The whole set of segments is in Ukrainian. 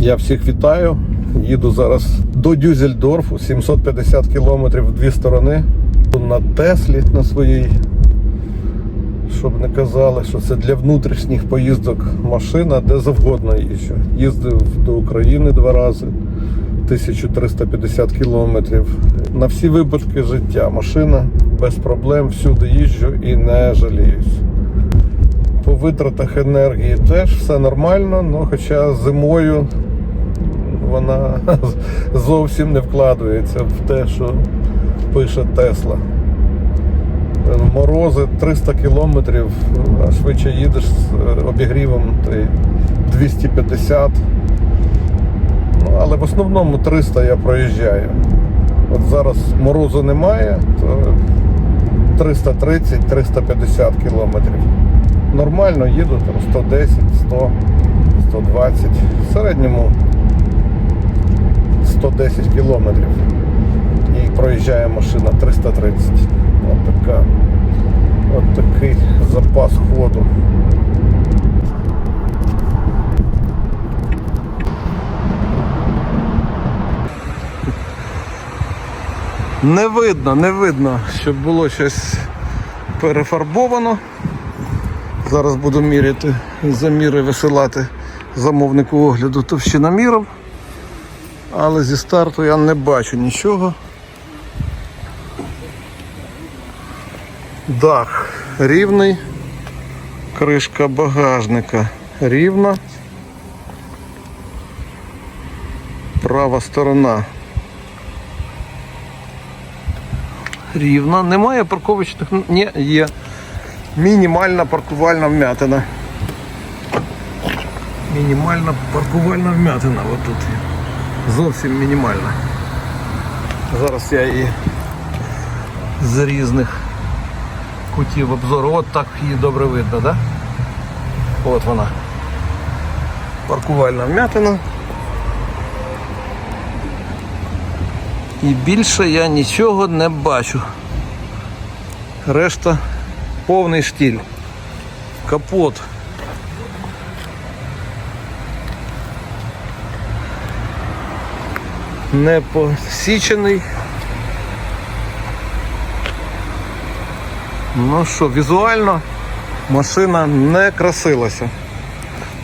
Я всіх вітаю. Їду зараз до Дюзельдорфу, 750 кілометрів в дві сторони. На Теслі на своїй. Щоб не казали, що це для внутрішніх поїздок машина, де завгодно їжджу. Їздив до України два рази, 1350 кілометрів. На всі випадки життя. Машина без проблем, всюди їжджу і не жаліюсь. По витратах енергії теж все нормально, ну, хоча зимою вона зовсім не вкладається в те, що пише Тесла. Морози 300 кілометрів, а швидше їдеш з е, обігрівом то 250. Ну, але в основному 300 я проїжджаю. От зараз морозу немає, то 330-350 кілометрів. Нормально їду там 110, 100, 120. В середньому 110 кілометрів. І проїжджає машина 330. От така. От такий запас ходу. Не видно, не видно, щоб було щось перефарбовано. Зараз буду міряти заміри висилати замовнику огляду товщиноміром. Але зі старту я не бачу нічого. Дах рівний, кришка багажника рівна. Права сторона рівна. Немає парковочних. Ні, є. Мінімальна паркувальна вмятина. Мінімальна паркувальна вмятина отут. є. Зовсім мінімальна. Зараз я її з різних кутів обзору. От так її добре видно, да? От вона. Паркувальна вмятина. І більше я нічого не бачу. Решта повний штіль. Капот. Не посічений. Ну що, візуально машина не красилася.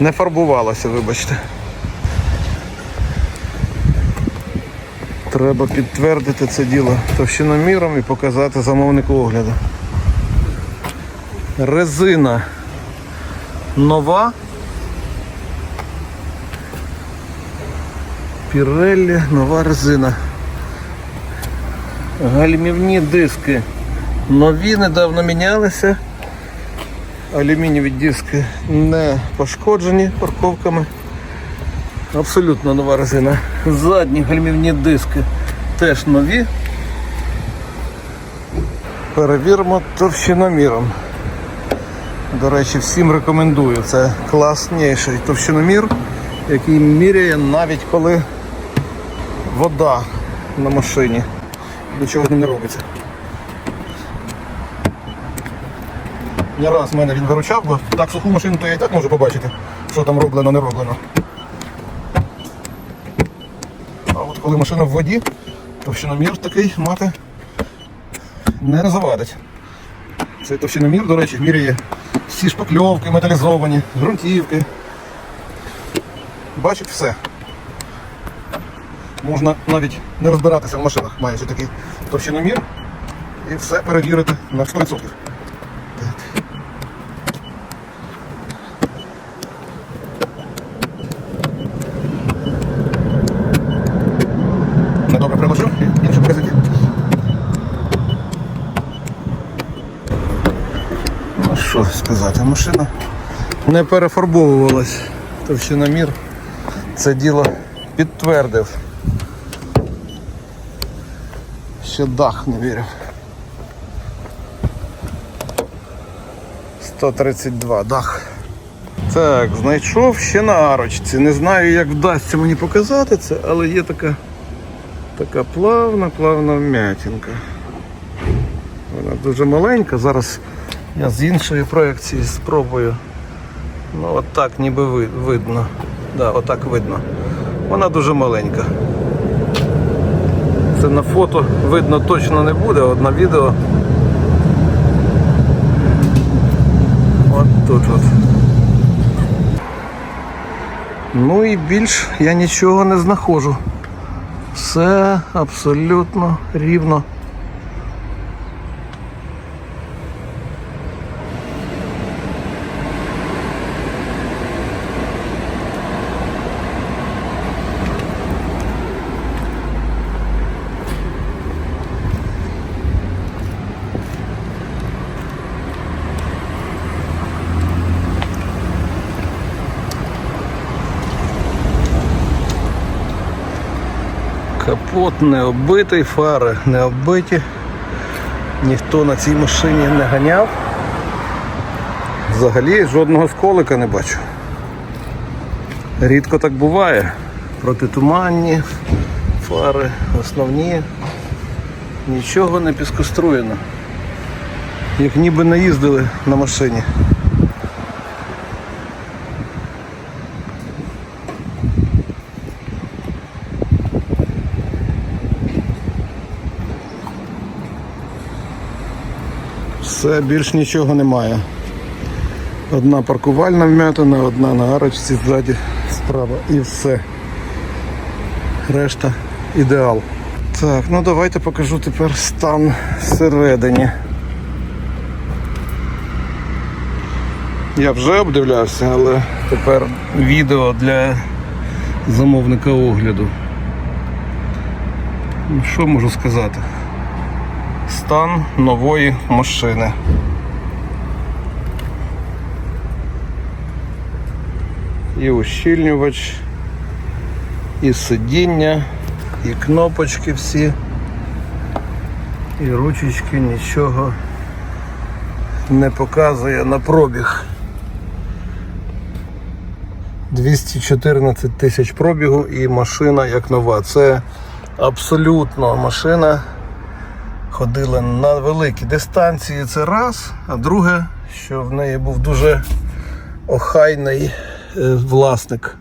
Не фарбувалася, вибачте. Треба підтвердити це діло товщиноміром і показати замовнику огляду. Резина нова. Піреллі, нова резина. Гальмівні диски нові, недавно мінялися. Алюмінієві диски не пошкоджені парковками. Абсолютно нова резина. Задні гальмівні диски теж нові. Перевіримо товщиноміром. До речі, всім рекомендую. Це класніший товщиномір, який міряє навіть коли вода на машині. Нічого з ним не робиться. Не раз мене він виручав, бо так суху машину то я і так можу побачити, що там роблено, не роблено. А от коли машина в воді, товщиномір такий мати не завадить. Цей товщиномір, до речі, міряє всі шпакльовки, металізовані, ґрунтівки. Бачить все. Можна навіть не розбиратися в машинах, маючи такий товщиномір і все перевірити на 100%. Недобре приложу і інші показники. Ну що сказати, машина не перефарбовувалась. Товщиномір це діло підтвердив. Ще дах не вірив. 132 дах. Так, знайшов ще на арочці. Не знаю, як вдасться мені показати це, але є така така плавна, плавна вмятинка. Вона дуже маленька. Зараз я з іншої проекції спробую. Ну от так ніби видно. Да, отак видно. Вона дуже маленька. Це на фото видно точно не буде, от на відео. От тут от. Ну і більш я нічого не знаходжу. Все абсолютно рівно. Капот не оббитий, фари не оббиті. Ніхто на цій машині не ганяв. Взагалі жодного сколика не бачу. Рідко так буває. Протитуманні, фари основні. Нічого не піскоструєно. Як ніби не їздили на машині. Все, більш нічого немає. Одна паркувальна вм'ятина, одна на арочці ззаді справа і все. Решта ідеал. Так, ну давайте покажу тепер стан всередині. Я вже обдивлявся, але тепер відео для замовника огляду. Ну, Що можу сказати? Стан нової машини. І ущільнювач, і сидіння, і кнопочки всі, і ручечки нічого не показує на пробіг. 214 тисяч пробігу і машина як нова. Це абсолютно машина ходила на великі дистанції, це раз. А друге, що в неї був дуже охайний е, власник.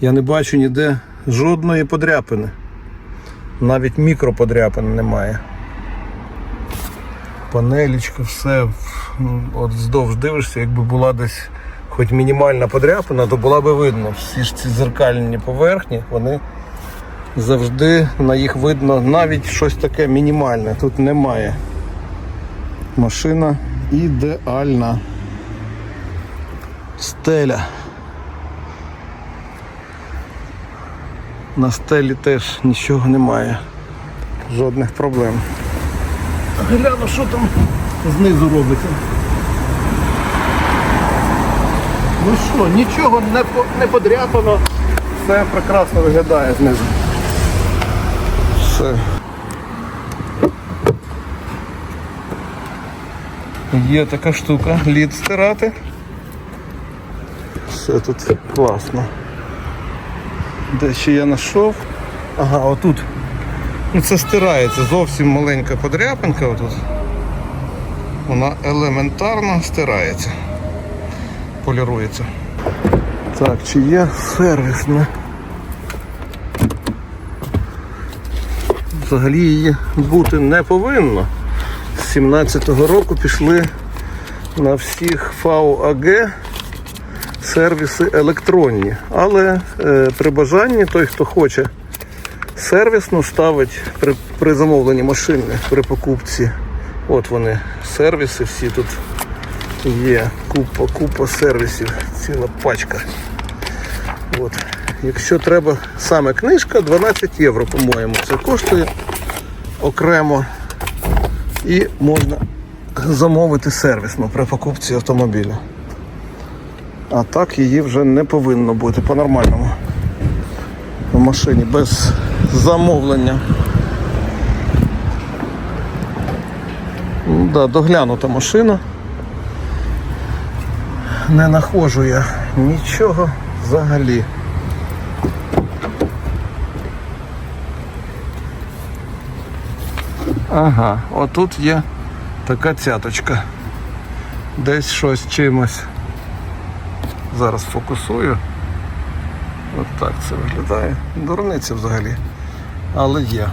Я не бачу ніде жодної подряпини. Навіть мікроподряпини немає. Панелічка, все м, от здовж дивишся, якби була десь хоч мінімальна подряпина, то була би видно. Всі ж ці зеркальні поверхні, вони завжди на їх видно навіть щось таке мінімальне. Тут немає. Машина ідеальна. Стеля. На стелі теж нічого немає. Жодних проблем. Гляну, що там знизу робиться. Ну що, нічого не, подряпано. Все прекрасно виглядає знизу. Все. Є така штука, лід стирати. Все тут класно. Де ще я знайшов? Ага, отут. Ну це стирається, зовсім маленька подряпинка отут. Вона елементарно стирається. Полірується. Так, чи є сервісне? Взагалі її бути не повинно. З 17-го року пішли на всіх ФАО АГ сервіси електронні. Але е, при бажанні той, хто хоче сервісну, ставить при, при замовленні машини при покупці. От вони, сервіси всі тут є. Купа, купа сервісів, ціла пачка. От. Якщо треба саме книжка, 12 євро, по-моєму, це коштує окремо і можна замовити сервісно при покупці автомобіля. А так її вже не повинно бути по-нормальному. В машині без замовлення. Ну, да, доглянута машина. Не нахожу я нічого взагалі. Ага, отут є така цяточка. Десь щось чимось. Зараз фокусую. От так це виглядає. Дурниця взагалі. Але є.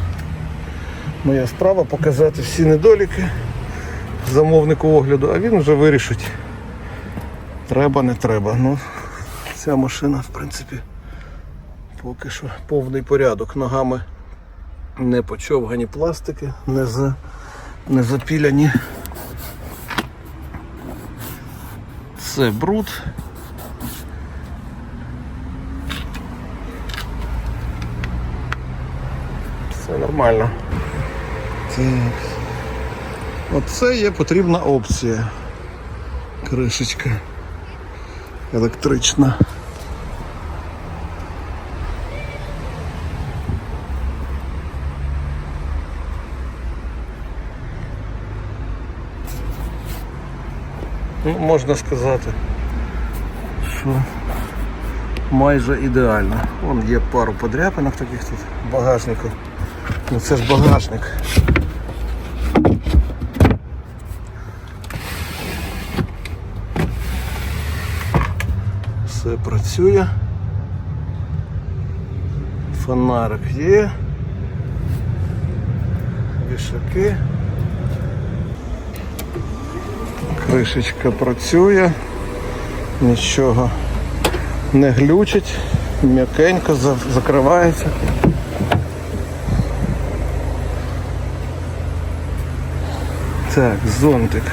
Моя справа показати всі недоліки замовнику огляду, а він вже вирішить. Треба, не треба. Ну, ця машина, в принципі, поки що повний порядок. Ногами не почовгані пластики, не, за, не запіляні. Це бруд. Все нормально. Так. Оце є потрібна опція. Кришечка електрична. Ну, можна сказати, що майже ідеально. Вон є пару подряпинок таких тут багажнику. Ну це ж багажник. Все працює. Фонарик є. Вішаки. Кришечка працює. Нічого не глючить, м'якенько закривається. Так, зонтик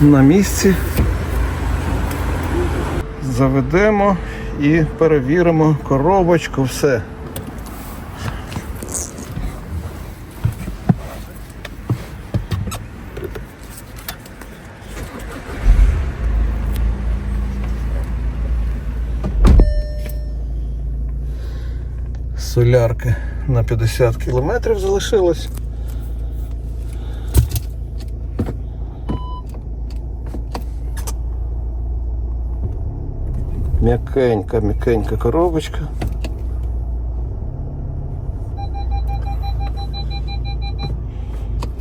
на місці. Заведемо і перевіримо коробочку, все. Солярки на 50 кілометрів залишилось. М'якенька, м'якенька коробочка.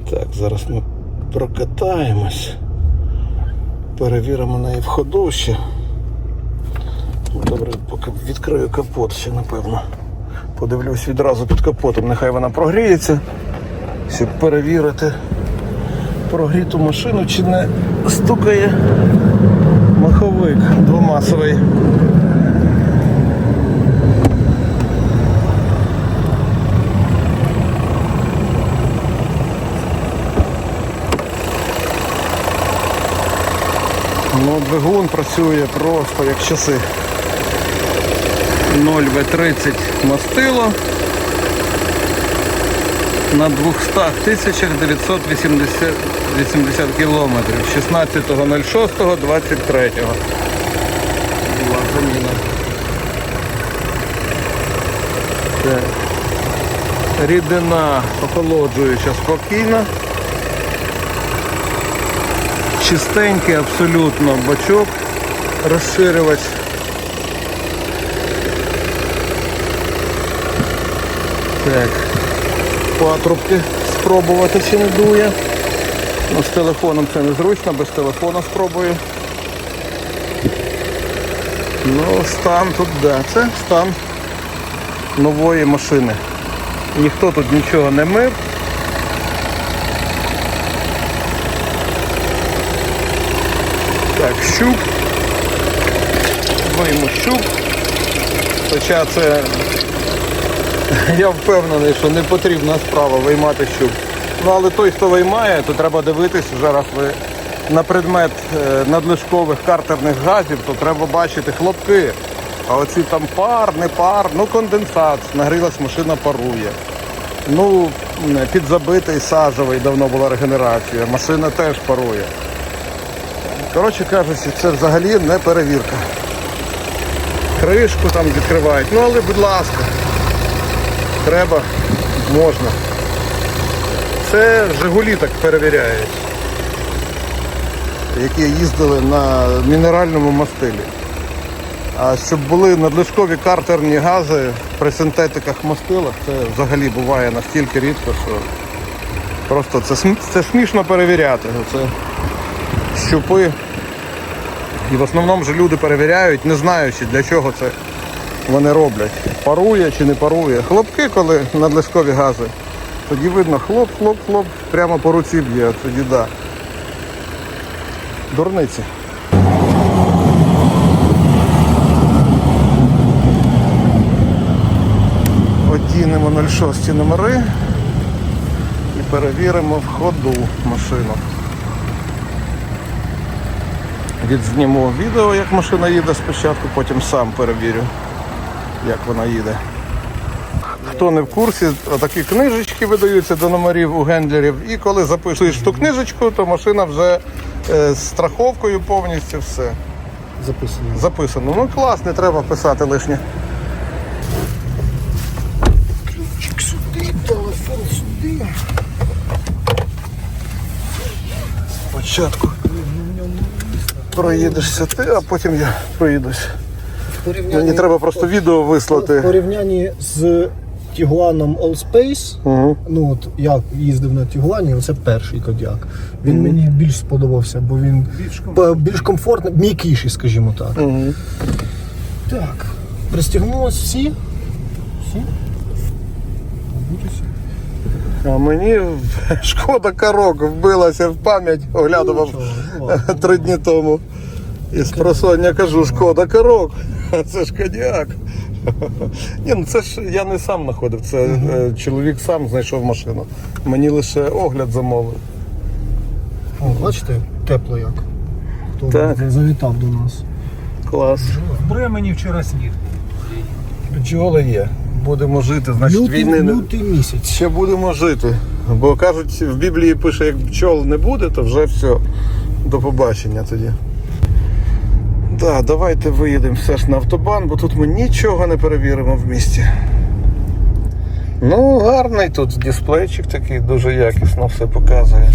Так, зараз ми прокатаємось. Перевіримо неї в ходу ще. Ну, Добре, поки відкрию капот ще, напевно. Подивлюсь відразу під капотом, нехай вона прогріється, щоб перевірити прогріту машину, чи не стукає маховик двомасовий. Ну, двигун працює просто як часи. 0В30 мастило на 200 тисячах 980 80 кілометрів 16.06.23 була заміна. Так. Рідина охолоджуюча спокійно. Чистенький абсолютно бачок, розширювач. Так, патрубки спробувати чи не дує. Ну, з телефоном це незручно, без телефона спробую. Ну, стан тут, да, це стан нової машини. Ніхто тут нічого не мив. Так, щуп. Вийму щуп. Хоча це я впевнений, що не потрібна справа виймати щуп. Ну але той, хто виймає, то треба дивитись вже раз ви на предмет е, надлишкових картерних газів, то треба бачити хлопки. А оці там пар, не пар, ну конденсат, нагрілась машина парує. Ну, підзабитий сажовий, давно була регенерація, машина теж парує. Коротше кажучи, це взагалі не перевірка. Кришку там відкривають. Ну але будь ласка, треба, можна. Це Жигулі так перевіряють, які їздили на мінеральному мастилі. А щоб були надлишкові картерні гази при синтетиках мастилах, це взагалі буває настільки рідко, що просто це, це смішно перевіряти. Це щупи. І в основному ж люди перевіряють, не знаючи для чого це вони роблять. Парує чи не парує. Хлопки, коли надлишкові гази. Тоді видно хлоп, хлоп, хлоп, прямо по руці б'є, тоді да. Дурниці. Одінемо 06 номери і перевіримо в ходу машину. Відзніму відео, як машина їде спочатку, потім сам перевірю, як вона їде. Хто не в курсі, такі книжечки видаються до номерів у гендлерів. І коли записуєш ту книжечку, то машина вже е, з страховкою повністю все записано. записано. Ну клас, не треба писати лишнє. Ключик сюди, телефон сюди. Спочатку проїдешся ти, а потім я проїдусь. В порівнянні, Мені треба просто відео в вислати. порівнянні з Тігуаном Allspace, Угу. ну от я їздив на Тігуані, оце перший кодяк. Він мені більш сподобався, бо він більш, більш комфортний, м'якіший, скажімо так. Угу. Так, пристігнулось всі. Всі? А мені шкода корок вбилася в пам'ять, оглядував ну ладно. три дні тому. І з просоння кажу, шкода корок. Це ж коньяк. Ні, ну це ж я не сам знаходив, це е, чоловік сам знайшов машину. Мені лише огляд замовив. О, бачите, тепло як. Хто Так. завітав до нас. Клас. В Бремені вчора сніг. Бджоли є. Будемо жити, значить Лютий, війни не. лютий місяць. Ще будемо жити. Бо кажуть, в Біблії пише, як пчол не буде, то вже все. До побачення тоді. Да, давайте виїдемо все ж на автобан, бо тут ми нічого не перевіримо в місті. Ну, гарний тут дисплейчик такий, дуже якісно все показує.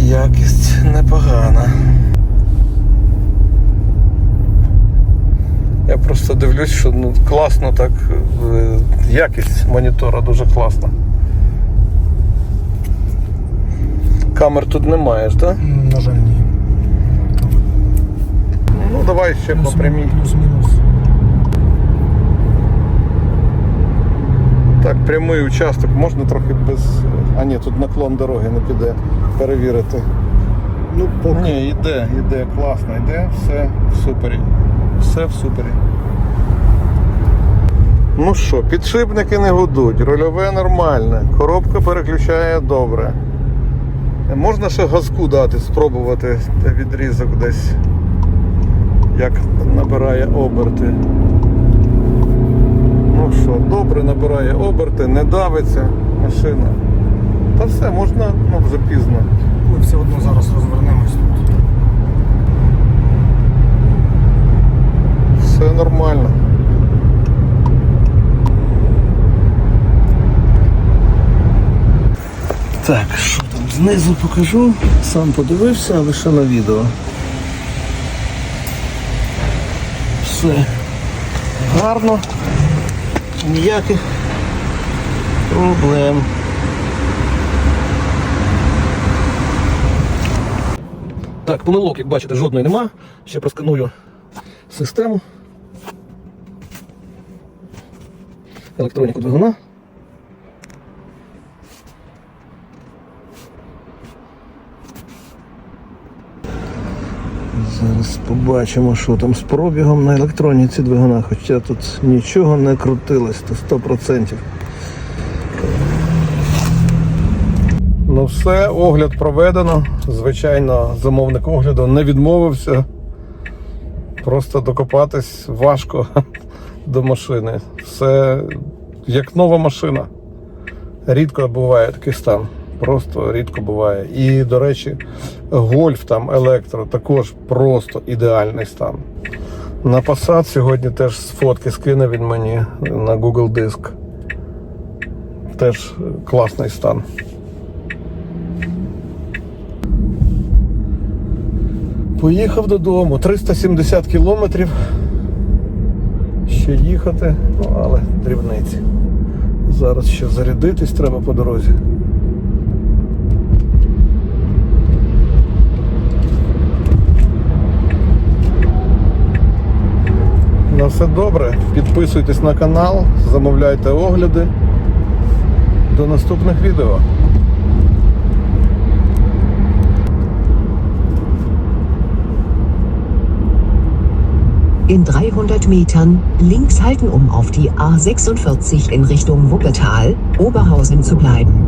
Якість непогана. Я просто дивлюсь, що ну, класно так. е, Якість монітора дуже класна. Камер тут немає так? На жаль, ні. Ну давай ще по прямій. Плюс-мінус. Так, прямий участок можна трохи без. А ні, тут наклон дороги не піде перевірити. Ну, поки. Ні, йде, йде, класно, йде, все в супері. Все в супері. Ну що, підшипники не гудуть, рульове нормальне, коробка переключає добре. Можна ще газку дати, спробувати відрізок десь, як набирає оберти. Ну що, добре набирає оберти, не давиться машина. Та все, можна, ну вже пізно. Ми все одно зараз розвернемось тут. Все нормально. Так, що там знизу покажу. Сам подивився, ще на відео. Все гарно. Ніяких проблем. Так, помилок, як бачите, жодної нема. Ще просканую систему. Електроніку двигуна. Зараз побачимо, що там з пробігом на електроніці двигуна, хоча тут нічого не крутилось, то 100%. Ну все, огляд проведено. Звичайно, замовник огляду не відмовився. Просто докопатись важко до машини. Все як нова машина. Рідко буває такий стан. Просто рідко буває. І, до речі, гольф там електро також просто ідеальний стан. На Passat сьогодні теж фотки скине він мені на Google Диск. Теж класний стан. Поїхав додому. 370 кілометрів. Ще їхати, ну але дрібниці. Зараз ще зарядитись треба по дорозі. Все добре. Підписуйтесь на канал, замовляйте огляди. До наступних відео. In 300 Metern links halten, um auf die A46 in Richtung Wuppertal, Oberhausen zu bleiben.